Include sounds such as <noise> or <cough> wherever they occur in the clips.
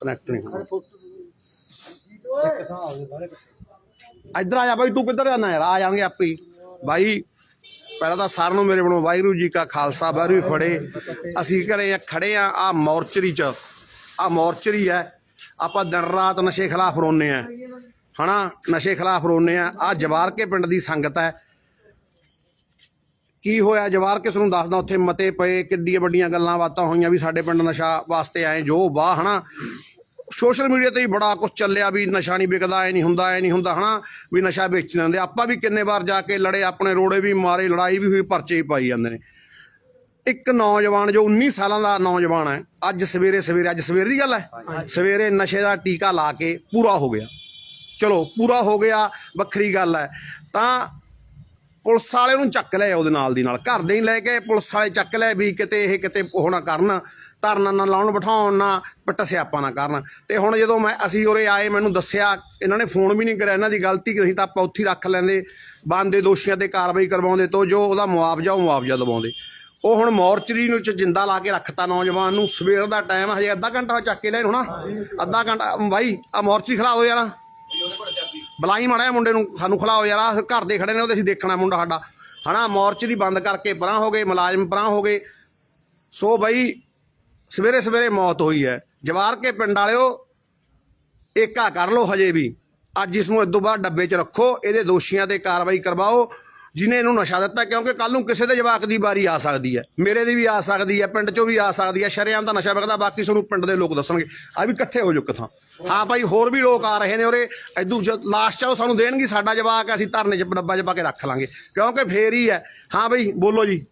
Connect ਨਹੀਂ ਹੋਣਾ। ਇੱਧਰ ਆ ਜਾ ਬਾਈ, ਤੂੰ ਕਿੱਧਰ ਜਾਣਾ ਯਾਰ? ਆ ਜਾਣਗੇ ਆਪੇ ਹੀ। ਬਾਈ, ਪਹਿਲਾਂ ਤਾਂ ਸਾਰਿਆਂ ਨੂੰ ਮੇਰੇ ਵੱਲੋਂ ਵਾਹਿਗੁਰੂ ਜੀ ਕਾ ਖਾਲਸਾ, ਵਾਹਿਗੁਰੂ ਫੜੇ ਅਸੀਂ ਘਰੇ ਖੜੇ ਆ ਆ ਮੋਰਚਰੀ ਚ। ਆ ਮੋਰਚਰੀ ਹੈ। ਆਪਾਂ ਦਿਨ ਰਾਤ ਨਸ਼ੇ ਖਿਲਾਫ ਰੋਨੇ ਆ। ਹਨਾ? ਨਸ਼ੇ ਖਿਲਾਫ ਰੋਨੇ ਆ। ਆ ਜਵਾਰ ਕੇ ਪਿੰਡ ਦੀ ਸੰਗਤ ਹੈ। ਕੀ ਹੋਇਆ? ਜਵਾਰ ਕਿਸ ਨੂੰ ਦੱਸਦਾ, ਉੱਥੇ ਮਤੇ ਪਏ, ਕਿੱਡੀਆਂ ਵੱਡੀਆਂ ਗੱਲਾਂ ਬਾਤਾਂ ਹੋਈਆਂ ਵੀ ਸਾਡੇ ਪਿੰਡ ਨਸ਼ਾ ਵਾਸਤੇ ਆਏ ਜੋ, ਵਾਹ, ਹਨਾ? ਸੋਸ਼ਲ ਮੀਡੀਆ ਤੇ ਹੀ ਬੜਾ ਕੁਝ ਚੱਲਿਆ ਵੀ ਨਸ਼ਾ ਨਹੀਂ ਵਿਕਦਾ ਐ ਨਹੀਂ ਹੁੰਦਾ ਐ ਨਹੀਂ ਹੁੰਦਾ ਹਨਾ? ਵੀ ਨਸ਼ਾ ਵੇਚ ਜਾਂਦੇ। ਆਪਾਂ ਵੀ ਕਿੰਨੇ ਵਾਰ ਜਾ ਕੇ ਲੜੇ ਆਪਣੇ ਰੋੜੇ ਵੀ ਮਾਰੇ ਲੜਾਈ ਵੀ ਹੋਈ ਪਰਚੇ ਹੀ ਪਾਈ ਜਾਂਦੇ ਨੇ। ਇੱਕ ਨੌਜਵਾਨ ਜੋ 19 ਸਾਲਾਂ ਦਾ ਨੌਜਵਾਨ ਹੈ ਅੱਜ ਸਵੇਰੇ ਸਵੇਰੇ ਅੱਜ ਸਵੇਰ ਦੀ ਗੱਲ ਹੈ? ਸਵੇਰੇ ਨਸ਼ੇ ਦਾ ਟੀਕਾ ਲਾ ਕੇ ਪੂਰਾ ਹੋ ਗਿਆ। ਚਲੋ ਪੂਰਾ ਹੋ ਗਿਆ ਵੱਖਰੀ ਗੱਲ ਹੈ। ਤਾਂ ਪੁਲਿਸ ਵਾਲੇ ਨੂੰ ਚੱਕ ਲਿਆ ਉਹਦੇ ਨਾਲ ਦੀ ਨਾਲ। ਘਰ ਦੇ ਹੀ ਲੈ ਕੇ ਪੁਲਿਸ ਵਾਲੇ ਚੱਕ ਲਿਆ ਵੀ ਕਿਤੇ ਇਹ ਕਿਤੇ ਨਾ ਕਰਨ। ਧਰਨਾ ਨਾ ਲਾਉਣ, ਬਿਠਾਉਣ, ਨਾ ਪੱਟ ਸਿਆਪਾ ਨਾ ਕਰਨ। ਤੇ ਹੁਣ ਜਦੋਂ ਮੈਂ, ਅਸੀਂ ਉਰੇ ਆਏ, ਮੈਨੂੰ ਦੱਸਿਆ, ਇਹਨਾਂ ਨੇ ਫੋਨ ਵੀ ਨਹੀਂ ਕਰਿਆ, ਇਹਨਾਂ ਦੀ ਗਲਤੀ ਨਹੀਂ ਤਾਂ ਆਪਾਂ ਉੱਥੇ ਹੀ ਰੱਖ ਲੈਂਦੇ। ਬੰਦੇ ਦੋਸ਼ੀਆਂ ਤੇ ਕਾਰਵਾਈ ਕਰਵਾਉਂਦੇ ਤੋਂ ਜੋ ਉਹਦਾ ਮੁਆਵਜ਼ਾ, ਉਹ ਮੁਆਵਜ਼ਾ ਦਵਾਉਂਦੇ। ਉਹ ਹੁਣ ਮੋਰਚਰੀ ਨੂੰ ਚ ਜਿੰਦਾ ਲਾ ਕੇ ਰੱਖਤਾ ਨੌਜਵਾਨ ਨੂੰ, ਸਵੇਰ ਦਾ ਟਾਈਮ ਹਜੇ ਅੱਧਾ ਘੰਟਾ ਚੱਕ ਕੇ ਲੈਣ ਹੋਣਾ ਅੱਧਾ ਘੰਟਾ ਬਾਈ ਆ ਮੋਰਚਰੀ ਖਲਾ ਦਿਓ ਯਾਰ। ਬਲਾਈ ਮਾੜਾ ਮੁੰਡੇ ਨੂੰ, ਸਾਨੂੰ ਖਲਾਓ ਯਾਰ ਘਰ ਦੇ ਖੜੇ ਨੇ, ਉਹਦੇ ਅਸੀਂ ਦੇਖਣਾ ਮੁੰਡਾ ਸਾਡਾ। ਹਨਾ, ਮੋਰਚਰੀ ਬੰਦ ਕਰਕੇ ਪਰਾਂ ਹੋ ਗਏ, ਮੁਲਾਜ਼ਮ ਪਰਾਂ ਹੋ ਗਏ। ਸੋ ਬਈ ਸਵੇਰੇ ਸਵੇਰੇ ਮੌਤ ਹੋਈ ਹੈ। ਜਵਾਰ ਕੇ ਪਿੰਡ ਵਾਲਿਓ, ਏਕਾ ਕਰ ਲਓ ਹਜੇ ਵੀ। ਅੱਜ ਇਸ ਨੂੰ ਇਦੋਂ ਬਾਅਦ ਡੱਬੇ 'ਚ ਰੱਖੋ, ਇਹਦੇ ਦੋਸ਼ੀਆਂ ਤੇ ਕਾਰਵਾਈ ਕਰਵਾਓ, ਜਿਨੇ ਇਹਨੂੰ ਨਸ਼ਾ ਦਿੱਤਾ, ਕਿਉਂਕਿ ਕੱਲ ਨੂੰ ਕਿਸੇ ਦੇ ਜਵਾਕ ਦੀ ਵਾਰੀ ਆ ਸਕਦੀ ਹੈ। ਮੇਰੇ ਦੀ ਵੀ ਆ ਸਕਦੀ ਹੈ, ਪਿੰਡ 'ਚੋਂ ਵੀ ਆ ਸਕਦੀ ਹੈ, ਸ਼ਰੇਆਮ ਦਾ ਨਸ਼ਾ ਵਿਕਦਾ, ਬਾਕੀ ਤੁਹਾਨੂੰ ਪਿੰਡ ਦੇ ਲੋਕ ਦੱਸਣਗੇ। ਆ ਵੀ ਇਕੱਠੇ ਹੋ ਜਾਓ ਕਿਥਾਂ ਹਾਂ ਭਾਈ, ਹੋਰ ਵੀ ਲੋਕ ਆ ਰਹੇ ਨੇ ਉਰੇ। ਇਦੋਂ ਲਾਸਟ 'ਚ ਉਹ ਸਾਨੂੰ ਦੇਣਗੇ, ਸਾਡਾ ਜਵਾਕ ਅਸੀਂ ਧਰਨੇ 'ਚ ਡੱਬਾ 'ਚ ਪਾ ਕੇ ਰੱਖ ਲਾਂਗੇ। ਕਿਉਂਕਿ ਫੇਰ ਹੀ ਹੈ। ਹਾਂ ਭਾਈ, ਬੋਲੋ ਜੀ।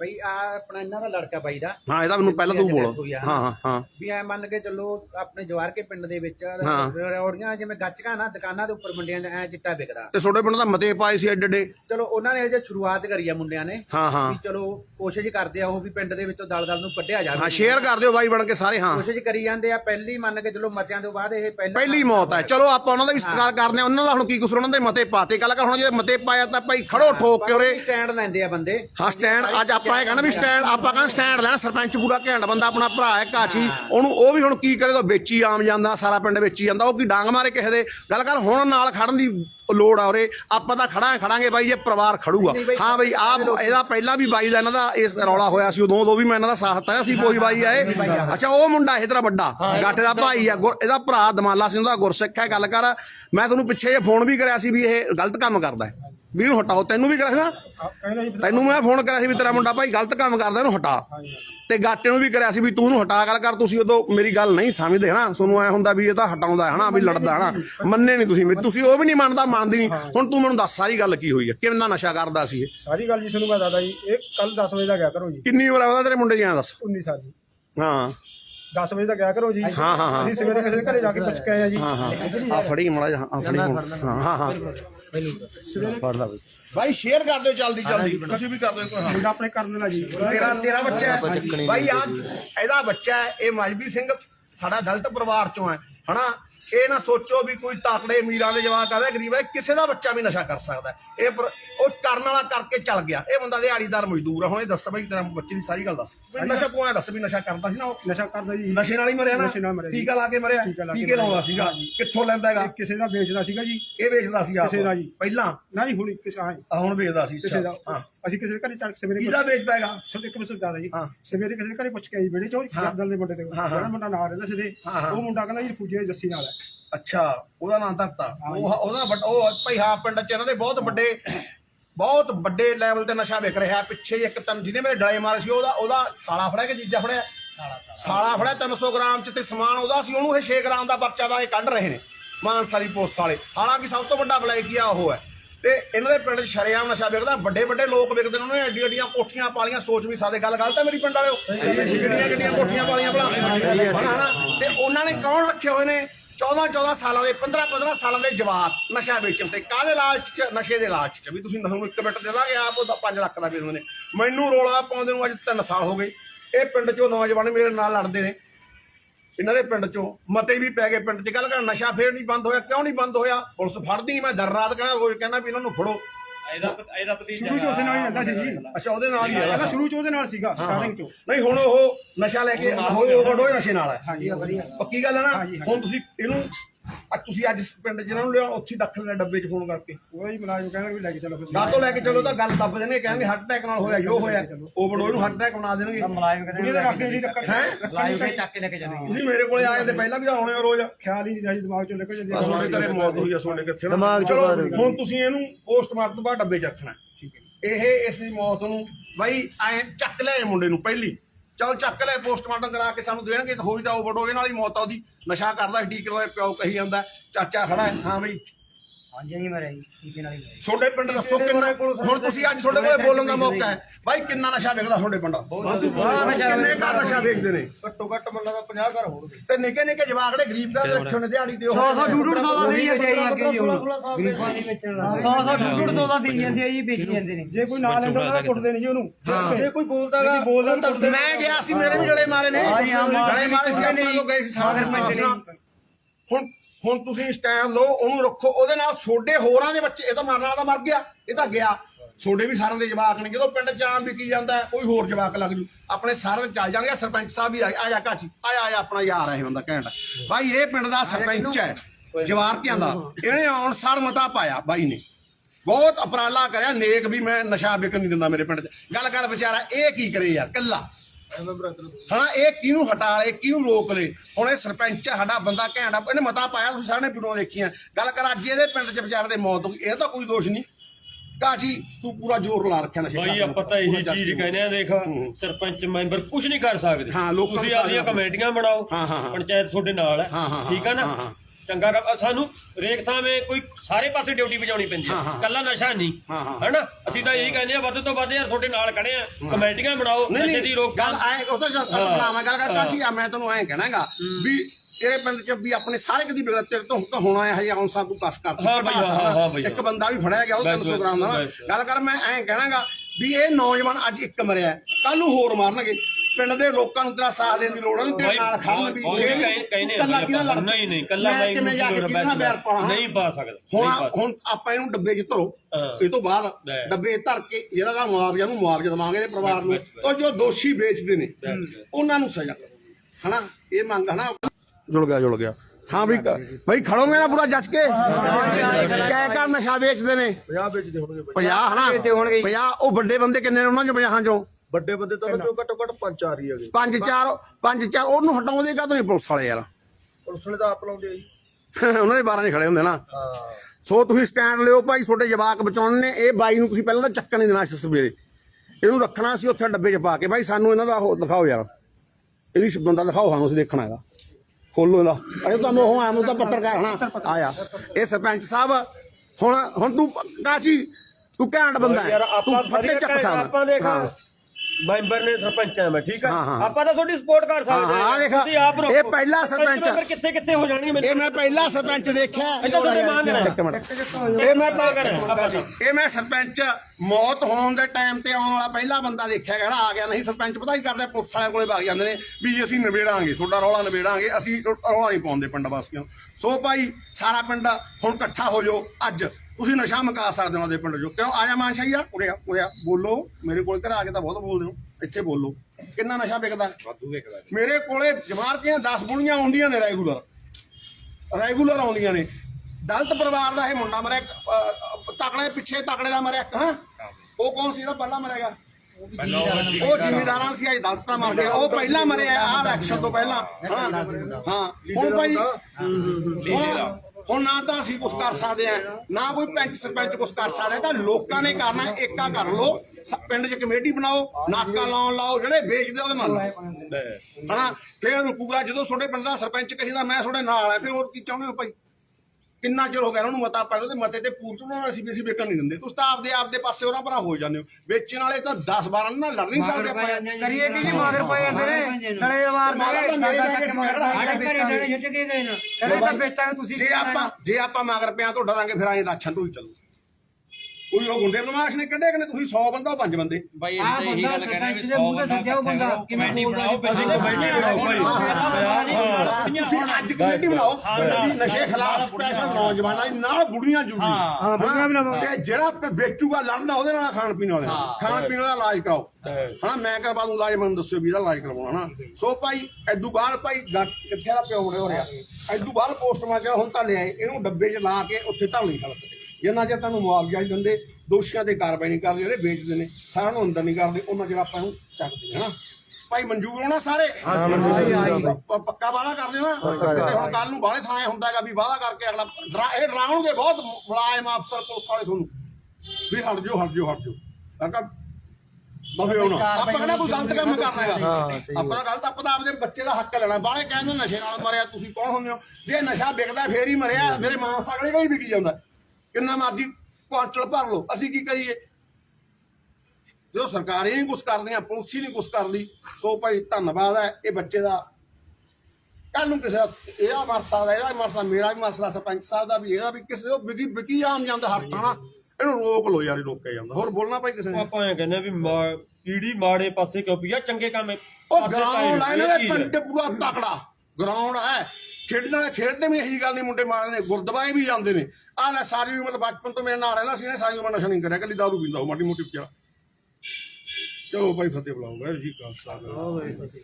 ਬਈ ਆ ਆਪਣਾ ਇਹਨਾਂ ਦਾ ਲੜਕਾ ਬਾਈ ਦਾ। ਹਾਂ ਇਹਦਾ ਮੈਨੂੰ ਪਹਿਲਾਂ ਤੂੰ ਬੋਲੋ। ਹਾਂ ਹਾਂ ਹਾਂ। ਵੀ ਐ ਮੰਨ ਕੇ ਚੱਲੋ ਆਪਣੇ ਜਵਾਰ ਕੇ ਪਿੰਡ ਦੇ ਵਿੱਚ ਹਾਂ। ਰੌੜੀਆਂ ਜਿਵੇਂ ਗੱਚਕਾਂ ਨਾ ਦੁਕਾਨਾਂ ਦੇ ਉੱਪਰ ਮੁੰਡਿਆਂ ਦੇ ਐ ਚਿੱਟਾ ਵਿਕਦਾ। ਤੇ ਛੋਟੇ ਪਿੰਡ ਦਾ ਮਤੇ ਪਾਏ ਸੀ ਐਡੇ ਐਡੇ। ਚਲੋ ਉਹਨਾਂ ਨੇ ਅਜੇ ਸ਼ੁਰੂਆਤ ਕਰੀ ਆ ਮੁੰਡਿਆਂ ਨੇ। ਹਾਂ ਹਾਂ। ਵੀ ਚਲੋ ਕੋਸ਼ਿਸ਼ ਕਰਦੇ ਆ ਉਹ ਵੀ ਪਿੰਡ ਦੇ ਵਿੱਚੋਂ ਦਲ ਦਲ ਨੂੰ ਕੱਢਿਆ ਹਾਂ ਜਾਵੇ ਸ਼ੇਅਰ ਕਰ ਦਿਓ ਬਾਈ ਬਣ ਕੇ ਸਾਰੇ ਹਾਂ। ਕੋਸ਼ਿਸ਼ ਕਰੀ ਜਾਂਦੇ ਆ ਪਹਿਲੀ ਮੰਨ ਕੇ ਚੱਲੋ ਮਤਿਆਂ ਤੋਂ ਬਾਅਦ ਇਹ ਪਹਿਲਾ ਪਹਿਲੀ ਮੌਤ ਹੈ ਚਲੋ ਆਪਾਂ ਉਹਨਾਂ ਦਾ ਵੀ ਸਤਿਕਾਰ ਕਰਦੇ ਹਾਂ ਉਹਨਾਂ ਦਾ ਹੁਣ ਕੀ ਕਸੂਰ ਉਹਨਾਂ ਦੇ ਮਤੇ ਪਾਤੇ। ਕੱਲ ਕਰ ਹੁਣ ਜੇ ਮਤੇ ਪਾਇਆ ਤਾਂ ਭਾਈ ਖੜੋ ਠੋਕ ਕੇ ਉਰੇ। ਸਟੈਂਡ ਲੈਂਦੇ ਆ ਬੰਦੇ। ਹਾਂ ਸਟੈਂਡ ਅੱਜ ਆਪਾਂ ਇਹ ਕਹਿੰਦਾ ਵੀ ਸਟੈਂਡ ਆਪਾਂ ਕਹਿੰਦਾ ਸਟੈਂਡ ਲੈਣਾ ਸਰਪੰਚ ਪੂਰਾ ਘੈਂਟ ਬੰਦਾ ਆਪਣਾ ਭਰਾ ਹੈ ਕਾਚੀ। ਉਹਨੂੰ ਉਹ ਵੀ ਹੁਣ ਕੀ ਕਰੇ ਤਾਂ ਵੇਚੀ ਆਮ ਜਾਂਦਾ ਸਾਰਾ ਪਿੰਡ ਵੇਚੀ ਜਾਂਦਾ ਉਹ ਕੀ ਡਾਂਗ ਮਾਰੇ ਕਿਸੇ ਦੇ? ਗੱਲ ਕਰ ਹੁਣ ਨਾਲ ਖੜਨ ਦੀ ਲੋੜ ਆ ਉਰੇ। ਆਪਾਂ ਤਾਂ ਖੜਾ ਖੜਾਂਗੇ ਬਾਈ ਇਹ ਪਰਿਵਾਰ ਖੜੂਗਾ। ਹਾਂ ਬਈ ਆ ਇਹਦਾ ਪਹਿਲਾਂ ਵੀ ਬਾਈ ਦਾ ਇਹਨਾਂ ਦਾ ਇਸ ਰੌਲਾ ਹੋਇਆ ਸੀ ਉਦੋਂ ਉਦੋਂ ਵੀ ਮੈਂ ਇਹਨਾਂ ਦਾ ਸਾਥ ਦਿੱਤਾ ਸੀ ਕੋਈ ਬਾਈ ਆਏ। ਅੱਛਾ ਉਹ ਮੁੰਡਾ ਇਹ ਤੇਰਾ ਵੱਡਾ ਗੱਟ ਦਾ ਭਾਈ ਆ ਇਹਦਾ ਭਰਾ ਦਮਾਲਾ ਸਿੰਘ ਦਾ ਗੁਰਸਿੱਖ ਹੈ ਗੱਲ ਕਰ। ਮੈਂ ਤੁਹਾਨੂੰ ਪਿੱਛੇ ਜੇ ਫੋਨ ਵੀ ਕਰਿਆ ਸੀ ਵੀ ਇਹ ਗਲਤ ਕੰਮ ਕਰਦਾ ਹੈ। ਵੀ ਇਹਨੂੰ ਹਟਾਓ ਤੈਨੂੰ ਵੀ ਕਰਿਆ ਸੀ ਨਾ? ਤੈਨੂੰ ਮੈਂ ਫੋਨ ਕਰਿਆ ਸੀ ਵੀ ਤੇਰਾ ਮੁੰਡਾ ਭਾਈ ਗਲਤ ਕੰਮ ਕਰਦਾ ਇਹਨੂੰ ਹਟਾ। ਤੇ ਗਾਟੇ ਨੂੰ ਵੀ ਕਰਿਆ ਸੀ ਵੀ ਤੂੰ ਇਹਨੂੰ ਹਟਾ ਗੱਲ ਕਰ ਤੁਸੀਂ ਉਦੋਂ ਮੇਰੀ ਗੱਲ ਨਹੀਂ ਸਮਝਦੇ ਹਨਾ? ਤੁਹਾਨੂੰ ਐ ਹੁੰਦਾ ਵੀ ਇਹ ਤਾਂ ਹਟਾਉਂਦਾ ਹੈ ਹਨਾ? ਵੀ ਲੜਦਾ ਹਨਾ? ਮੰਨੇ ਨਹੀਂ ਤੁਸੀਂ ਮੇਰੀ- ਤੁਸੀਂ ਉਹ ਵੀ ਨਹੀਂ ਮੰਨਦਾ ਮੰਨਦੀ ਨਹੀਂ ਹੁਣ ਤੂੰ ਮੈਨੂੰ ਦੱਸ ਸਾਰੀ ਗੱਲ ਕੀ ਹੋਈ ਹੈ? ਕਿੰਨਾ ਨਸ਼ਾ ਕਰਦਾ ਸੀ ਇਹ? ਸਾਰੀ ਗੱਲ ਜੀ ਤੁਹਾਨੂੰ ਮੈਂ ਦੱਸਦਾ ਜੀ ਇਹ ਕੱਲ 10 ਵਜੇ ਦਾ ਗਿਆ ਕਰੋ ਜੀ। ਕਿੰਨੀ ਉਮਰ ਹੈ ਉਹਦਾ? ਤੇਰੇ ਮੁੰਡੇ ਦੀ ਐਂ ਦੱਸ। 19 ਸਾਲ ਜੀ ਹਾਂ। 10 ਵਜੇ ਦਾ ਗਿਆ ਕਰੋ ਜੀ। ਹਾਂ, ਹਾਂ, ਹਾਂ। ਅਸੀਂ ਸਵੇਰੇ ਕਿਸੇ ਦੇ ਘਰੇ ਜਾ ਕੇ ਪੁੱਛ ਕੇ ਆਏ ਆ ਜੀ। ਹਾਂ ਹਾਂ। ਆ ਫੜੀ ਮੜਾ ਜਾ ਆ ਫੜੀ। ਹਾਂ ਹਾਂ ਹਾਂ। ਫੜ ਲਾ ਬਈ। ਭਾਈ ਸ਼ੇਅਰ ਕਰ ਦਿਓ ਜਲਦੀ ਜਲਦੀ। ਤੁਸੀਂ ਵੀ ਕਰ ਦਿਓ ਕੋਈ ਹਾਂ। ਮੁੰਡਾ ਆਪਣੇ ਕਰਨ ਦੇਣਾ ਜੀ। ਤੇਰਾ ਤੇਰਾ ਬੱਚਾ ਹੈ। ਭਾਈ ਆ ਇਹਦਾ ਬੱਚਾ ਹੈ ਇਹ ਮਜਬੀ ਸਿੰਘ ਸਾਡਾ ਦਲਿਤ ਪਰਿਵਾਰ ਚੋਂ ਹੈ ਹਨਾ? ਇਹ ਨਾ ਸੋਚੋ ਵੀ ਕੋਈ ਤਾਕੜੇ ਅਮੀਰਾਂ ਦੇ ਜਵਾਕ ਆ ਰਿਹਾ ਗਰੀਬ ਹੈ ਕਿਸੇ ਦਾ ਬੱਚਾ ਵੀ ਨਸ਼ਾ ਕਰ ਸਕਦਾ। ਹੈ। ਇਹ ਉਹ ਕਰਨ ਵਾਲਾ ਕਰਕੇ ਚੱਲ ਗਿਆ। ਇਹ ਬੰਦਾ ਦਿਹਾੜੀਦਾਰ ਮਜ਼ਦੂਰ ਆ। ਹੁਣ ਇਹ ਦੱਸ ਬਈ ਤੇਰਾ ਬੱਚੇ ਦੀ ਸਾਰੀ ਗੱਲ ਦੱਸ। ਨਸ਼ਾ ਤੂੰ ਐ ਦੱਸ ਵੀ ਨਸ਼ਾ ਕਰਦਾ ਸੀ ਨਾ ਉਹ। ਨਸ਼ਾ ਕਰਦਾ ਜੀ। ਨਸ਼ੇ ਨਾਲ ਹੀ ਮਰਿਆ ਨਾ। ਨਸ਼ੇ ਨਾਲ ਮਰਿਆ। ਟੀਕਾ ਲਾ ਕੇ ਮਰਿਆ। ਟੀਕਾ ਲਾਉਂਦਾ। ਸੀਗਾ। ਕਿੱਥੋਂ ਲੈਂਦਾ ਹੈਗਾ? ਕਿਸੇ ਦਾ ਵੇਚਦਾ ਸੀਗਾ ਜੀ। ਇਹ ਵੇਚਦਾ ਸੀ ਆਪ ਕਿਸੇ ਦਾ ਜੀ। ਪਹਿਲਾਂ? ਨਾ ਜੀ ਹੁਣ ਕਿਸੇ ਹਾਂ ਹੁਣ ਵੇਚਦਾ ਸੀ ਕਿਸੇ ਦਾ ਹਾਂ। ਅਸੀਂ ਕਿਸੇ ਦੇ ਘਰੇ ਚੱਕ ਸਵੇਰੇ ਕਿਹਦਾ ਵੇਚਦਾ ਹੈਗਾ? ਸਭ ਇੱਕ ਮਿੰਟ ਜ਼ਿਆਦਾ ਜੀ। ਹਾਂ। ਸਵੇਰੇ ਕਿਸੇ ਦੇ ਘਰੇ ਪੁੱਛ ਕੇ ਆਈ ਬੇੜੇ ਚੋਂ ਜਰਦਲ ਦੇ ਮੁੰਡੇ ਦੇ ਹਾਂ, ਹਾਂ। ਜਿਹੜਾ ਮੁੰਡਾ ਨਾਲ ਰਹਿੰਦਾ ਸੀ ਹਾਂ, ਹਾਂ। ਉਹ ਮੁੰਡਾ ਕਹਿੰਦਾ ਜੀ ਫੂਜੇ ਜੱਸੀ ਨਾਲ ਹੈ। ਅੱਛਾ ਉਹਦਾ ਨਾਮ ਧਰਤਾ ਉਹ ਉਹਦਾ ਵੱਡ- ਉਹ ਭਾਈ ਹਾਂ ਪਿੰਡ ਚ ਇਹਨਾਂ ਦੇ ਬਹੁਤ ਵੱਡੇ ਬਹੁਤ ਵੱਡੇ ਲੈਵਲ ਤੇ ਨਸ਼ਾ ਵਿਕ ਰਿਹਾ। ਪਿੱਛੇ ਇੱਕ ਤਨ ਜਿਹਨੇ ਮੇਰੇ ਡਲੇ ਮਾਰੇ ਸੀ ਉਹਦਾ ਉਹਦਾ ਸਾਲਾ ਫੜਿਆ ਕਿ ਜੀਜਾ ਫੜਿਆ? ਸਾਲਾ ਫੜਿਆ 300 ਗ੍ਰਾਮ ਚ ਤੇ ਸਮਾਨ ਉਹਦਾ ਸੀ ਉਹਨੂੰ ਇਹ 6 ਗ੍ਰਾਮ ਦਾ ਪਰਚਾ ਵਾ ਕੇ ਕੱਢ ਰਹੇ ਨੇ ਮਾਨਸਾਰੀ ਪੁਲਿਸ ਵਾਲੇ। ਹਾਲਾਂਕਿ ਸਭ ਤੋਂ ਵੱਡਾ ਬਲੈਕ ਆ ਉਹ ਹੈ। ਤੇ ਇਹਨਾਂ ਦੇ ਪਿੰਡ 'ਚ ਸ਼ਰੇਆਮ ਨਸ਼ਾ ਵਿਕਦਾ ਵੱਡੇ ਵੱਡੇ ਲੋਕ ਵਿਕਦੇ ਨੇ ਉਹਨਾਂ ਨੇ ਐਡੀ ਐਡੀਆਂ ਕੋਠੀਆਂ ਪਾਲੀਆਂ ਸੋਚ ਵੀ ਸਕਦੇ ਗੱਲ ਗਲਤ ਹੈ ਮੇਰੀ ਪਿੰਡ ਵਾਲਿਓ? ਕਿੰਨੀਆਂ ਕਿੰਨੀਆਂ ਕੋਠੀਆਂ ਪਾਲੀਆਂ ਭਲਾ? ਹਨਾ ਤੇ ਉਹਨਾਂ ਨੇ ਕੌਣ ਰੱਖੇ ਹੋਏ ਨੇ? 14 14 ਸਾਲਾਂ ਦੇ 15 15 ਸਾਲਾਂ ਦੇ ਜਵਾਬ ਨਸ਼ਾ ਵੇਚਣ ਤੇ ਕਾਹਦੇ ਲਾਲਚ ਚ, ਨਸ਼ੇ ਦੇ ਲਾਲਚ ਚ? ਵੀ ਤੁਸੀਂ ਤੁਹਾਨੂੰ ਇੱਕ ਮਿੰਟ ਦੇ ਦਾਂਗੇ, ਆਪ ਉਹਦਾ 5 ਲੱਖ ਦਾ ਵੇਚਦੇ ਨੇ। ਮੈਨੂੰ ਰੋਲਾ ਪਾਉਂਦੇ ਨੂੰ ਅੱਜ 3 ਸਾਲ ਹੋ ਗਏ। ਇਹ ਪਿੰਡ ਚੋਂ ਨੌਜਵਾਨ ਮੇਰੇ ਨਾਲ ਲੜਦੇ ਨੇ। ਇਹਨਾਂ ਦੇ ਪਿੰਡ ਚੋਂ ਮਤੇ ਵੀ ਪੈ ਗਏ ਪਿੰਡ 'ਚ। ਗੱਲ ਕਰ, ਨਸ਼ਾ ਫੇਰ ਨਹੀਂ ਬੰਦ ਹੋਇਆ, ਕਿਉਂ ਨਹੀਂ ਬੰਦ ਹੋਇਆ? ਪੁਲਿਸ ਫੜਦੀ ਨਹੀਂ ਮੈਂ ਦਰ ਰਾਤ ਕਹਿੰਦਾ, ਰੋਜ਼ ਕਹਿੰਦਾ ਵੀ ਇਹਨਾਂ ਨੂੰ ਫੜੋ। ਸ਼ੁਰੂ ਚ ਉਸੇ ਨਾਲ ਹੀ ਰਹਿੰਦਾ ਸੀ ਜੀ। ਅੱਛਾ ਉਹਦੇ ਨਾਲ ਹੀ ਹੈ ਪਹਿਲਾਂ ਸ਼ੁਰੂ ਚ ਉਹਦੇ ਨਾਲ ਸੀਗਾ ਸਟਾਰਟਿੰਗ ਚ। ਨਹੀਂ ਹੁਣ ਉਹ ਨਸ਼ਾ ਲੈ ਕੇ ਹੋਏ ਓਵਰਡੋਜ਼ ਨਸ਼ੇ ਨਾਲ ਹੈ। ਹਾਂਜੀ ਵਧੀਆ। ਪੱਕੀ ਗੱਲ ਹੈ ਨਾ। ਹੁਣ ਤੁਸੀਂ ਇਹਨੂੰ ਅੱਜ ਤੁਸੀਂ ਅੱਜ ਪਿੰਡ ਜਿਹਨਾਂ ਨੂੰ ਲਿਆ ਉੱਥੇ ਹੀ ਰੱਖ ਲੈਣਾ ਡੱਬੇ 'ਚ ਫੋਨ ਕਰਕੇ। ਉਹਦਾ ਜੀ ਮੁਲਾਜ਼ਮ ਕਹਿੰਦਾ ਵੀ ਲੈ ਕੇ ਚਲੋ ਫਿਰ। ਦਾਤੋਂ ਲੈ ਕੇ ਚਲੋ ਤਾਂ ਗੱਲ ਦੱਬ ਦੇਣਗੇ ਕਹਿਣਗੇ ਹਾਰਟ ਅਟੈਕ ਨਾਲ ਹੋਇਆ ਜੋ ਹੋਇਆ ਓਵਰਡੋਜ਼ ਨੂੰ ਹਾਰਟ ਅਟੈਕ ਬਣਾ ਦੇਣਗੇ। ਕੁੜੀ ਦਾ ਰੱਖਦੇ ਜੀ ਟੱਕਰ ਹੈਂ? ਲਾਈਵ ਤੇ ਚੱਕ ਕੇ ਲੈ ਕੇ ਜਾਣਗੇ ਤੁਸੀਂ ਮੇਰੇ ਕੋਲੇ ਆਏ ਤੇ ਪਹਿਲਾਂ ਵੀ ਤਾਂ ਆਉਣੇ ਹੋ ਰੋਜ਼। ਖਿਆਲ ਹੀ ਨਹੀਂ ਰਿਹਾ ਦਿਮਾਗ ਚੋਂ ਨਿਕਲ ਜਾਂਦੀ ਆ। ਤੁਹਾਡੇ ਘਰੇ ਮੌਤ ਹੋਈ ਆ ਤੁਹਾਡੇ ਕਿੱਥੇ ਨਾ ਚਲੋ ਹੋ ਹੁਣ ਤੁਸੀਂ ਇਹਨੂੰ ਪੋਸਟਮਾਰਟਮ ਤੋਂ ਬਾਅਦ ਡੱਬੇ 'ਚ ਰੱਖਣਾ। ਠੀਕ ਹੈ ਇਹ ਇਸ ਦੀ ਮੌਤ ਨੂੰ ਬਾਈ ਐ ਚੱਕ ਲੈ ਮੁੰਡੇ ਨੂੰ ਪਹਿਲੀ। ਚਲ ਚੱਕ ਲੈ ਪੋਸਟਮਾਰਟਮ ਕਰਾ ਕੇ ਸਾਨੂੰ ਦੇਣਗੇ, ਤਾਂ ਹੋਈ ਤਾਂ ਓਵਰਡੋਜ਼ ਨਾਲ ਹੀ ਮੌਤ ਆ ਉਹਦੀ। ਨਸ਼ਾ ਕਰਦਾ ਸੀ ਡੀਕਰ ਦਾ ਪਿਓ ਕਹੀ ਜਾਂਦਾ, ਚਾਚਾ ਖੜਾ ਹੈ, ਹਾਂ ਬਈ। ਹਾਂਜੀ ਜੀ ਮਰੇ ਜੀ ਟੀਕੇ ਨਾਲ ਹੀ ਮਰੇ ਤੁਹਾਡੇ ਪਿੰਡ ਦੱਸੋ ਕਿੰਨਾ ਹੁਣ ਤੁਸੀਂ ਅੱਜ ਤੁਹਾਡੇ ਕੋਲੇ ਬੋਲਣ ਦਾ ਮੌਕਾ ਹੈ। ਬਾਈ ਕਿੰਨਾ ਨਸ਼ਾ ਵਿਕਦਾ ਤੁਹਾਡੇ ਪਿੰਡ? ਕਿੰਨੇ ਘਰ ਨਸ਼ਾ ਵੇਚਦੇ ਨੇ? ਘੱਟੋ ਘੱਟ ਬੰਦਾ ਦਾ 50 ਘਰ ਹੋਣਗੇ। ਤੇ ਨਿੱਕੇ ਨਿੱਕੇ ਜਵਾਕੜੇ ਗਰੀਬ ਦਾ ਰੱਖਣ ਦਿਹਾੜੀ ਤੇ ਉਹ 100 ਡੂਡੂ ਸੌ ਦਾ ਆ ਜੀ ਅੱਗੇ ਜੀ ਗਰੀਬਾਂ ਦੀ ਵੇਚਣ ਲੱਗ 100 100 ਡੂਡੂ ਸੌ ਦਾ ਦੇਈ ਜਾਂਦੇ ਆ ਜੀ ਵੇਚੀ ਜਾਂਦੇ ਨੇ। ਜੇ ਕੋਈ ਨਾਲ ਲੈਂਦਾ ਤਾਂ ਕੁੱਟਦੇ ਨਹੀਂ ਜੀ ਉਹਨੂੰ। ਜੇ ਕੋਈ ਬੋਲਦਾਗਾ ਬੋਲਦਾ ਤਾਂ ਮੈਂ ਗਿਆ ਸੀ ਮੇਰੇ ਵੀ ਗਲੇ ਮਾਰੇ ਨੇ। ਹਾਂ ਜੀ, ਹਾਂ, ਮਾਰੇ ਸੀ ਆਪਣੇ ਲੋਕ ਗਏ ਸੀ ਥਾਣੇ ਹੁਣ ਹੁਣ ਤੁਸੀਂ ਸਟੈਂਡ ਲਓ ਉਹਨੂੰ ਰੱਖੋ। ਉਹਦੇ ਨਾਲ ਛੋਡੇ ਹੋਰਾਂ ਦੇ ਬੱਚੇ ਇਹ ਤਾਂ ਮਰਨ ਤਾਂ ਮਰ ਗਿਆ ਇਹ ਤਾਂ ਗਿਆ। ਛੋਡੇ ਵੀ ਸਾਰਿਆਂ ਦੇ ਜਵਾਕ ਨੇ। ਜਦੋਂ ਪਿੰਡ ਜਾਮ ਵਿਕੀ ਜਾਂਦਾ ਕੋਈ ਹੋਰ ਜਵਾਕ ਲੱਗ ਜੂ। ਆਪਣੇ ਸਾਰੇ ਚੱਲ ਜਾਣਗੇ ਸਰਪੰਚ ਸਾਹਿਬ ਵੀ ਆਏ ਆ ਜਾ ਕਾਚੀ ਆਇਆ ਆਇਆ ਆਪਣਾ ਯਾਰ ਹੈ ਇਹ ਬੰਦਾ ਘੈਂਟ। ਭਾਈ ਇਹ ਪਿੰਡ ਦਾ ਸਰਪੰਚ ਹੈ ਜਵਾਰਤੀਆਂ ਦਾ। ਇਹਨੇ ਆਉਣ ਸਾਰ ਮਤਾ ਪਾਇਆ ਬਾਈ ਨੇ। ਬਹੁਤ ਉਪਰਾਲਾ ਕਰਿਆ ਨੇਕ ਵੀ ਮੈਂ ਨਸ਼ਾ ਵਿਕਣ ਨਹੀਂ ਦਿੰਦਾ ਮੇਰੇ ਪਿੰਡ 'ਚ। ਗੱਲ ਕਰ ਵਿਚਾਰਾ ਇਹ ਕੀ ਕਰੇ ਯਾਰ ਕੱਲਾ ਹਾਂ ਇਹ ਕਿਉਂ ਹਟਾ ਲੇ ਕਿਉਂ ਰੋਕ ਲੇ ਹੁਣ ਇਹ ਸਰਪੰਚ ਆ, ਸਾਡਾ ਬੰਦਾ ਘੈਂਟਾ ਇਹਨੇ ਮਤਾ ਪਾਇਆ ਤੁਸੀਂ ਸਾਹਮਣੇ ਵੀਡੀਓ ਦੇਖੀਆਂ। ਗੱਲ ਕਰ ਅੱਜ ਇਹਦੇ ਪਿੰਡ 'ਚ ਵਿਚਾਰੇ ਦੇ ਮੌਤ ਹੋ ਗਈ ਇਹ ਤਾਂ ਕੋਈ ਦੋਸ਼ ਨਹੀਂ। ਕਾਜੀ ਤੂੰ ਪੂਰਾ ਜ਼ੋਰ ਲਾ ਰੱਖਿਆ ਨਸ਼ੇ ਭਾਈ ਆਪਾਂ ਤਾਂ ਇਹੀ ਚੀਜ਼। ਕਹਿੰਦੇ ਆ ਦੇਖ ਸਰਪੰਚ ਮੈਂਬਰ ਕੁਝ ਨਹੀਂ ਕਰ ਸਕਦੇ। ਹਾਂ, ਲੋਕਾਂ ਤੁਸੀਂ ਆਪਣੀਆਂ ਕਮੇਟੀਆਂ ਬਣਾਓ ਹਾਂ, ਹਾਂ, ਹਾਂ। ਪੰਚਾਇਤ ਤੁਹਾਡੇ ਨਾਲ ਹੈ। ਠੀਕ ਹੈ ਨਾ? ਹਾਂ, ਹਾਂ। ਚੰਗਾ ਕੰਮ ਸਾਨੂੰ ਰੇਖ ਥਾਵੇਂ ਕੋਈ ਸਾਰੇ ਪਾਸੇ ਡਿਊਟੀ ਵਜਾਉਣੀ ਪੈਂਦੀ ਹਾਂ। ਕੱਲਾ ਨਸ਼ਾ ਨਹੀਂ। ਹੈਨਾ ਅਸੀਂ ਤਾਂ ਇਹੀ ਕਹਿੰਦੇ ਆ ਵੱਧ ਤੋਂ ਵੱਧ ਯਾਰ ਤੁਹਾਡੇ ਨਾਲ ਖੜੇ ਆ ਕਮੇਟੀਆਂ ਬਣਾਓ ਨਸ਼ੇ ਦੀ ਰੋਕਥਾਮ ਗੱਲ ਆਏ ਉਹ ਤਾਂ ਜਦ। ਬਣਾਵਾਂ ਗੱਲ ਕਰ ਕਾਜੀ ਆ ਮੈਂ ਤੈਨੂੰ ਐਂ ਕਹਿਣਾਗਾ ਵੀ ਤੇਰੇ ਪਿੰਡ 'ਚ ਵੀ ਆਪਣੇ ਸਾਰੇ ਕਦੀ ਬਿਗੜ ਤੇਰੇ ਤੋਂ ਤਾਂ ਹੋਣਾ ਹੈ ਹਜੇ ਆਉਂ ਸਾਕੂ ਕਸ ਕਰ ਇੱਕ। ਬੰਦਾ ਵੀ ਫੜਿਆ ਗਿਆ ਉਹ ਬਸ, 300 ਗ੍ਰਾਮ ਦਾ। ਗੱਲ ਕਰ ਮੈਂ ਐਂ ਕਹਿਣਾਗਾ ਵੀ ਇਹ ਨੌਜਵਾਨ ਅੱਜ ਇੱਕ ਮਰਿਆ ਕੱਲ ਨੂੰ ਹੋਰ ਮਾਰਨਗੇ ਪਿੰਡ ਦੇ ਲੋਕਾਂ ਨੂੰ ਤੇਰਾ ਸਾਥ ਦੇਣ ਦੀ ਲੋੜ ਨਹੀਂ ਤੇਰੇ ਬਾਈ, ਨਾਲ ਖੜਨ ਵੀ ਇਹ ਕਹਿ- ਕਹਿੰਦੇ ਕੱਲਾ ਕਿਹਨਾਂ ਲੜ ਨਹੀਂ ਨਹੀਂ ਕੱਲਾ ਮੈਂ ਕਿਵੇਂ ਜਾ ਕੇ ਕਿਹਨਾਂ ਬੈਰ ਪਾਣਾ ਨਹੀਂ ਪਾ ਸਕਦਾ ਹੁਣ ਹੁਣ ਆਪਾਂ ਇਹਨੂੰ ਡੱਬੇ 'ਚ ਧਰੋ। ਇਹ ਤੋਂ ਬਾਅਦ। ਡੱਬੇ ਧਰ ਕੇ ਜਿਹੜਾ ਦਾ ਮੁਆਵਜ਼ਾ ਨੂੰ ਮੁਆਵਜ਼ਾ ਦੇਵਾਂਗੇ ਇਹਦੇ ਪਰਿਵਾਰ ਨੂੰ। ਉਹ ਜੋ ਦੋਸ਼ੀ ਵੇਚਦੇ ਨੇ। ਉਹਨਾਂ ਨੂੰ ਸਜ਼ਾ ਹਨਾ? ਇਹ ਮੰਗ ਹਨਾ? ਜੁੜ ਗਿਆ ਜੁੜ ਗਿਆ। ਹਾਂ ਵੀ ਭਾਈ ਖੜੋਗੇ ਨਾ ਪੂਰਾ ਜੱਜ ਕੇ? ਕਹਿ ਕਰ ਨਸ਼ਾ ਵੇਚਦੇ ਨੇ। 50 ਵੇਚਦੇ ਹੋਣਗੇ। 50 ਹਨਾ? 50 ਉਹ ਵੱਡੇ ਬੰਦੇ ਕਿੰਨੇ ਨੇ ਉਹਨਾਂ ਚੋਂ 50 ਚੋਂ? ਵੱਡੇ ਬੰਦੇ ਤਾਂ ਘੱਟੋ ਘੱਟੋ ਘੱਟ ਪੰਜ ਚਾਰ ਹੀ ਹੈਗੇ। ਪੰਜ ਚਾਰ ਪੰਜ ਚਾਰ ਉਹਨੂੰ ਹਟਾਉਂਦੇ ਕਾਹਤੋਂ ਨਹੀਂ ਪੁਲਿਸ ਵਾਲੇ ਯਾਰ? ਪੁਲਿਸ ਨੇ ਤਾਂ ਆਪ ਲਾਉਂਦੇ ਆ ਜੀ। <laughs> ਉਹਨਾਂ ਦੇ 12 ਨਹੀਂ ਖੜੇ ਹੁੰਦੇ ਨਾ। ਹਾਂ। ਸੋ ਤੁਸੀਂ ਸਟੈਂਡ ਲਿਓ ਭਾਈ ਤੁਹਾਡੇ ਜਵਾਕ ਬਚਾਉਣੇ ਨੇ ਇਹ ਬਾਈ ਨੂੰ ਤੁਸੀਂ ਪਹਿਲਾਂ ਤਾਂ ਚੱਕਣ ਨਹੀਂ ਦੇਣਾ ਇਸ ਸਵੇਰੇ। ਇਹਨੂੰ ਰੱਖਣਾ ਸੀ ਉੱਥੇ ਡੱਬੇ 'ਚ ਪਾ ਕੇ। ਭਾਈ ਸਾਨੂੰ ਇਹਨਾਂ ਦਾ ਉਹ ਦਿਖਾਓ ਯਾਰ। ਇਹਦੀ ਬੰਦਾ ਦਿਖਾਓ ਸਾਨੂੰ ਅਸੀਂ ਦੇਖਣਾ ਹੈਗਾ ਖੋਲੋ ਇਹਦਾ। ਅਜੇ ਤੁਹਾਨੂੰ ਉਹ ਆਨੂੰ ਤਾਂ ਪੱਤਰਕਾਰ ਹਨਾ। ਆਇਆ। ਇਹ ਸਰਪੰਚ ਸਾਹਿਬ ਹੁਣ ਹੁਣ ਤੂੰ ਕਾਚੀ ਤੂੰ ਘੈਂਟ ਬੰਦਾ ਹੈ। ਤੂੰ ਫੱਟੇ ਚੱਕ ਸਕਦਾ ਆਪਾਂ ਦੇਖ। ਮੈਂਬਰ ਨੇ ਸਰਪੰਚ ਮੈਂ ਠੀਕ ਆ ਹਾਂ, ਹਾਂ। ਆਪਾਂ ਤਾਂ ਤੁਹਾਡੀ ਸਪੋਰਟ ਕਰ ਸਕਦੇ ਹਾਂ, ਹਾਂ, ਦੇਖ, ਤੁਸੀਂ ਆਪ ਰੋਕੋ। ਇਹ ਪਹਿਲਾ ਸਰਪੰਚ ਆ। ਮੈਂਬਰ ਕਿੱਥੇ ਕਿੱਥੇ ਹੋ ਜਾਣਗੇ ਇਹ ਮੈਂ ਪਹਿਲਾ ਸਰਪੰਚ ਦੇਖਿਆ ਤੁਹਾਡੇ। ਇੱਕ ਮਿੰਟ ਇਹ ਮੈਂ ਪਹਿ- ਇਹ ਮੈਂ ਸਰਪੰਚ ਮੌਤ ਹੋਣ ਦੇ ਟਾਈਮ ਤੇ ਆਉਣ ਵਾਲਾ ਪਹਿਲਾ ਬੰਦਾ ਦੇਖਿਆ ਜਿਹੜਾ ਆ ਗਿਆ ਨਹੀਂ ਸਰਪੰਚ ਪਤਾ ਕੀ ਕਰਦੇ ਆ? ਪੁਲਿਸ ਵਾਲਿਆਂ ਕੋਲੇ ਵਗ ਜਾਂਦੇ ਨੇ ਵੀ ਜੀ ਅਸੀਂ ਨਿਬੇੜਾਂਗੇ ਤੁਹਾਡਾ ਰੌਲਾ ਨਿਬੇੜਾਂਗੇ ਅਸੀਂ ਰੌਲਾ ਨਹੀਂ ਪਾਉਂਦੇ ਪਿੰਡ ਵਾਸੀਆਂ ਨੂੰ। ਸੋ ਭਾਈ ਸਾਰਾ ਪਿੰਡ ਹੁਣ ਇਕੱਠਾ ਹੋ ਜਾਓ ਅੱਜ ਤੁਸੀਂ ਨਸ਼ਾ ਮੁਕਾ ਸਕਦੇ ਹੋ ਉਹਦੇ ਪਿੰਡ ਚੋਂ। ਕਿਉਂ? ਆਜਾ ਮਾਨਸ਼ਾਈ ਆ। ਉਰੇ ਆ ਉਰੇ ਆ। ਬੋਲੋ। ਮੇਰੇ ਕੋਲ ਘਰ ਆ ਕੇ ਤਾਂ ਬਹੁਤ ਬੋਲਦੇ ਹੋ। ਇੱਥੇ ਬੋਲੋ। ਕਿੰਨਾ ਨਸ਼ਾ ਵਿਕਦਾ? ਵਾਧੂ ਵੇਖਦਾ ਮੇਰੇ ਕੋਲੇ ਜਮਾਰ ਦੀਆਂ 10 ਬੁੜੀਆਂ ਆਉਂਦੀਆਂ ਨੇ ਰੈਗੂਲਰ। ਰੈਗੂਲਰ ਆਉਂਦੀਆਂ ਨੇ। ਦਲਤ ਪਰਿਵਾਰ ਦਾ ਇਹ ਮੁੰਡਾ ਮਰਿਆ ਇੱਕ, ਤਕੜੇ ਪਿੱਛੇ ਤਕੜੇ ਦਾ ਮਰਿਆ ਇੱਕ ਹਾਂ? ਉਹ ਕੌਣ ਸੀ? ਜਿਹੜਾ ਪਹਿਲਾਂ ਮਰਿਆਗਾ ਉਹ ਜ਼ਿਮੀਦਾਰਾਂ ਸੀ ਅੱਜ ਦਲਤ ਦਾ ਮਰ ਗਿਆ। ਉਹ ਪਹਿਲਾਂ ਮਰਿਆ ਆਹ ਇਲੈਕਸ਼ਨ ਤੋਂ ਪਹਿਲਾਂ। ਹਾਂ। ਹਾਂ। ਹੁਣ ਭਾਈ ਹੁਣ- ਹੁਣ ਨਾ ਤਾਂ ਅਸੀਂ ਕੁਝ ਕਰ ਸਕਦੇ ਆ ਨਾ ਕੋਈ ਪੰਚ ਸਰਪੰਚ ਕੁਝ ਕਰ ਸਕਦਾ ਤਾਂ ਲੋਕਾਂ ਨੇ ਕਰਨਾ ਏਕਾ ਕਰ ਲੋ ਪਿੰਡ 'ਚ ਕਮੇਟੀ ਬਣਾਓ ਨਾਕਾ ਲਾਉਣ ਲਾਓ ਜਿਹੜੇ ਵੇਚਦੇ ਉਹਦੇ ਨਾਲ। ਹਨਾ ਫੇਰ ਰੁਕੂਗਾ ਜਦੋਂ ਤੁਹਾਡੇ ਪਿੰਡ ਦਾ ਸਰਪੰਚ ਕਹਿੰਦਾ ਮੈਂ ਤੁਹਾਡੇ ਨਾਲ ਆ ਫਿਰ ਹੋਰ ਕੀ ਚਾਹੁੰਦੇ ਹੋ ਭਾਈ ਕਿੰਨਾ ਚਿਰ ਹੋ ਗਿਆ ਉਹਨਾਂ ਨੂੰ ਮਤਾ ਪਾਇਆ ਤੇ ਮਤੇ ਤੇ ਪੂਰ ਚੁਣਾਉਣਾ ਅਸੀਂ ਵੀ ਅਸੀਂ ਵੇਚਣ ਨਹੀਂ ਦਿੰਦੇ। ਤੁਸੀਂ ਤਾਂ ਆਪਦੇ ਆਪਦੇ ਪਾਸੇ ਉਹਨਾਂ ਭਰਾ ਹੋ ਜਾਂਦੇ ਹੋ। ਵੇਚਣ ਵਾਲੇ ਤਾਂ 10 12 ਨਾਲ ਲੜ ਨਹੀਂ ਸਕਦੇ ਆਪਾਂ। ਕਰੀਏ ਕੀ ਜੀ ਮਗਰ ਪਏ ਜਾਂਦੇ ਨੇ। ਡਲੇ ਮਾਰਦੇ ਸਾਡੇ ਘਰੇ ਡਾਣੇ ਛੁੱਟ ਕੇ ਗਏ ਨਾ। ਕਹਿੰਦੇ ਤਾਂ ਵੇਚਾਂਗੇ ਤੁਸੀਂ ਜੇ ਆਪਾਂ ਜੇ ਆਪਾਂ ਮਗਰ ਪਿਆ ਤੋਂ ਡਰਾਂਗੇ ਫਿਰ ਐਂ ਤੋਂ ਹੀ ਚੱਲੂ। ਕੋਈ ਉਹ ਗੁੰਡੇ ਬਦਮਾਸ਼ ਨੇ ਕੱਢੇ ਕਿ ਤੁਸੀਂ 100 ਬੰਦਾ ਉਹ 5 ਬੰਦੇ ਬਾਈ ਆਹ ਇਹੀ ਬੰਦਾ ਗੱਲ ਕਹਿਣਾ ਸਰਪੰਚ ਦੇ ਮੂੰਹ ਤੇ ਸੱਜਿਆ ਉਹ ਬੰਦਾ ਕਿਵੇਂ ਬੋਲਦਾ ਜੀ ਤੁਸੀਂ ਅੱਜ ਕਮੇਟੀ ਬਣਾਓ ਵੀ ਨਸ਼ੇ ਖਿਲਾਫ ਸਪੈਸ਼ਲ ਨੌਜਵਾਨਾਂ ਦੀ ਨਾਲ ਬੁੜੀਆਂ ਜੁੜੀਆਂ ਹਾਂ ਬੁੜੀਆਂ ਵੀ ਲਾਵਾਂਗੇ ਤੇ ਜਿਹੜਾ ਵੇਚੂਗਾ ਲੜਨਾ ਉਹਦੇ ਨਾਲ ਖਾਣ ਪੀਣ ਵਾਲੇ ਨਾਲ ਖਾਣ ਪੀਣ ਵਾਲਾ ਇਲਾਜ ਕਰਾਓ ਹਾਂ ਮੈਂ ਕਰਵਾ ਦੂੰ ਇਲਾਜ ਮੈਨੂੰ ਦੱਸਿਓ ਵੀ ਇਹਦਾ ਇਲਾਜ ਕਰਵਾਉਣਾ ਹਨਾ ਸੋ ਭਾਈ ਐਦੂ ਬਾਅਦ ਭਾਈ ਗੱਟ ਕਿੱਥੇ ਦਾ ਪਿਓ ਹੋ ਰਿਹਾ ਐਦੂ ਬਾਅਦ ਪੋਸਟਮਾਰਟਮ ਹੁਣ ਤਾਂ ਲਿਆਏ ਇਹਨੂੰ ਡੱਬੇ 'ਚ ਲਾ ਕੇ ਉੱਥੇ ਧਰ ਨਹੀਂ ਖਲਕਦੇ ਜਿੰਨਾ ਚਿਰ ਤੁਹਾਨੂੰ ਮੁਆਵਜ਼ਾ ਨਹੀਂ ਦਿੰਦੇ ਦੋਸ਼ੀਆਂ ਤੇ ਕਾਰਵਾਈ ਨਹੀਂ ਕਰਦੇ ਜਿਹੜੇ ਵੇਚਦੇ ਨੇ ਸਾਰਿਆਂ ਨੂੰ ਅੰਦਰ ਨਹੀਂ ਕਰਦੇ ਉਹਨਾਂ ਜਿਹੜਾ ਆਪਾਂ ਨੂੰ ਚੱਕਦੇ ਹਨਾ? ਭਾਈ ਮਨਜ਼ੂਰ ਹੋਣਾ ਸਾਰੇ? ਪ- ਪੱਕਾ ਵਾਅਦਾ ਕਰਦੇ ਨਾ ਤੇ ਹੁਣ ਕੱਲ ਨੂੰ ਬਾਹਲੇ ਥਾਂ ਹੁੰਦਾਗਾ ਵੀ ਵਾਅਦਾ ਕਰਕੇ ਅਗਲਾ ਡਰਾ- ਇਹ ਡਰਾਉਣਗੇ ਬਹੁਤ ਮੁਲਾਜ਼ਮ ਅਫਸਰ ਪੁਲਿਸ ਵਾਲੇ ਤੁਹਾਨੂੰ। ਵੀ ਹਟ ਜਾਓ ਹਟ ਜਾਓ ਹਟ ਜਾਓ। ਕਾਕਾ ਬਵੇ ਹੁਣ। ਆਪਾਂ ਕਿਹੜਾ ਕੋਈ ਗਲਤ ਕੰਮ ਕਰਨਾ ਹੈਗਾ। ਆਪਾਂ ਗਲਤ ਆਪਾਂ ਤਾਂ ਆਪਦੇ ਬੱਚੇ ਦਾ ਹੱਕ ਲੈਣਾ। ਬਾਹਲੇ ਕਹਿੰਦੇ ਨਸ਼ੇ ਨਾਲ ਮਰਿਆ ਤੁਸੀਂ ਕੌਣ ਹੁੰਦੇ ਹੋ? ਜੇ ਨਸ਼ਾ ਵਿਕਦਾ ਫੇਰ ਹੀ ਮਰਿਆ। ਮੇਰੇ ਮਾਂ ਸਾਗਲੇ ਦਾ ਹੀ ਵਿਕੀ ਜਾਂਦਾ। ਕਿੰਨਾ ਮਰਜ਼ੀ ਕੁਆਂਟਲ ਭਰ ਲਓ ਅਸੀਂ ਕੀ ਕਰੀਏ? ਜੋ ਸਰਕਾਰ ਹੀ ਨਹੀਂ ਕੁਛ ਕਰਦੀ ਆ ਪੁਲਿਸ ਹੀ ਨਹੀਂ ਕੁਛ ਕਰਦੀ ਸੋ ਭਾਈ ਧੰਨਵਾਦ ਹੈ ਇਹ ਬੱਚੇ ਦਾ। ਕੱਲ ਨੂੰ ਕਿਸੇ ਦਾ ਇਹਦਾ ਮਰ ਸਕਦਾ ਇਹਦਾ ਵੀ ਮਰ ਵੀ ਸਕਦਾ ਸਰਪੰਚ ਸਾਹਿਬ ਦਾ ਵੀ ਇਹਦਾ ਵੀ ਕਿਸੇ ਦਾ ਵਿਕੀ ਵਿਕੀ ਆਮ ਜਾਂਦਾ ਹੱਥ ਨਾ ਇਹਨੂੰ ਰੋਕ ਲੋ ਯਾਰ ਇਹ ਰੋਕਿਆ ਜਾਂਦਾ। ਹੋਰ ਬੋਲਣਾ ਭਾਈ ਕਿਸੇ ਨੇ? ਆਪਾਂ ਇਹ ਕਹਿੰਦੇ ਆ ਵੀ ਮਾ- ਕੀੜੀ ਮਾੜੇ ਪਾਸੇ ਕਿਉਂ ਪਈ ਆ ਚੰਗੇ ਕੰਮ ਉਹ ਪਾਸੇ ਗਰਾਊਂਡ ਆ ਇਹਨਾਂ ਦੇ ਪਿੰਡ ਪੂਰਾ ਤਕੜਾ ਗਰਾਊਂਡ ਹੈ। ਖੇਡਣਾ ਖੇਡਦੇ ਵੀ ਇਹੀ ਗੱਲ ਨਹੀਂ ਮੁੰਡੇ ਮਾਰਦੇ ਨੇ ਗੁਰਦੁਆਰੇ ਵੀ ਜਾਂਦੇ ਨੇ। ਆਹ ਲੈ ਸਾਰੀ ਉਮਰ ਬਚਪਨ ਤੋਂ ਮੇਰੇ ਨਾਲ ਰਹਿੰਦਾ ਸੀ ਇਹਨੇ ਸਾਰੀ ਉਮਰ ਨਸ਼ਾ ਨਹੀਂ ਕਰਿਆ ਕੱਲੀ ਦਾਰੂ ਪੀਂਦਾ ਉਹ ਮਾੜੀ ਮੋਟੀ ਪਿਆ। ਚਲੋ ਭਾਈ ਫਤਿਹ ਬੁਲਾਓ ਵਾਹਿਗੁਰੂ ਜੀ ਕਾ ਖਾਲਸਾ।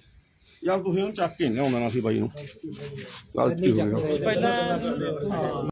ਯਾਰ ਤੁਸੀਂ ਉਹਨੂੰ ਚੱਕ ਕੇ ਨਹੀਂ ਆਉਂਦਾ ਨਾ ਸੀ ਬਾਈ ਨੂੰ। ਗਲਤੀ ਹੋ ਗਈ। ਪਹਿਲਾਂ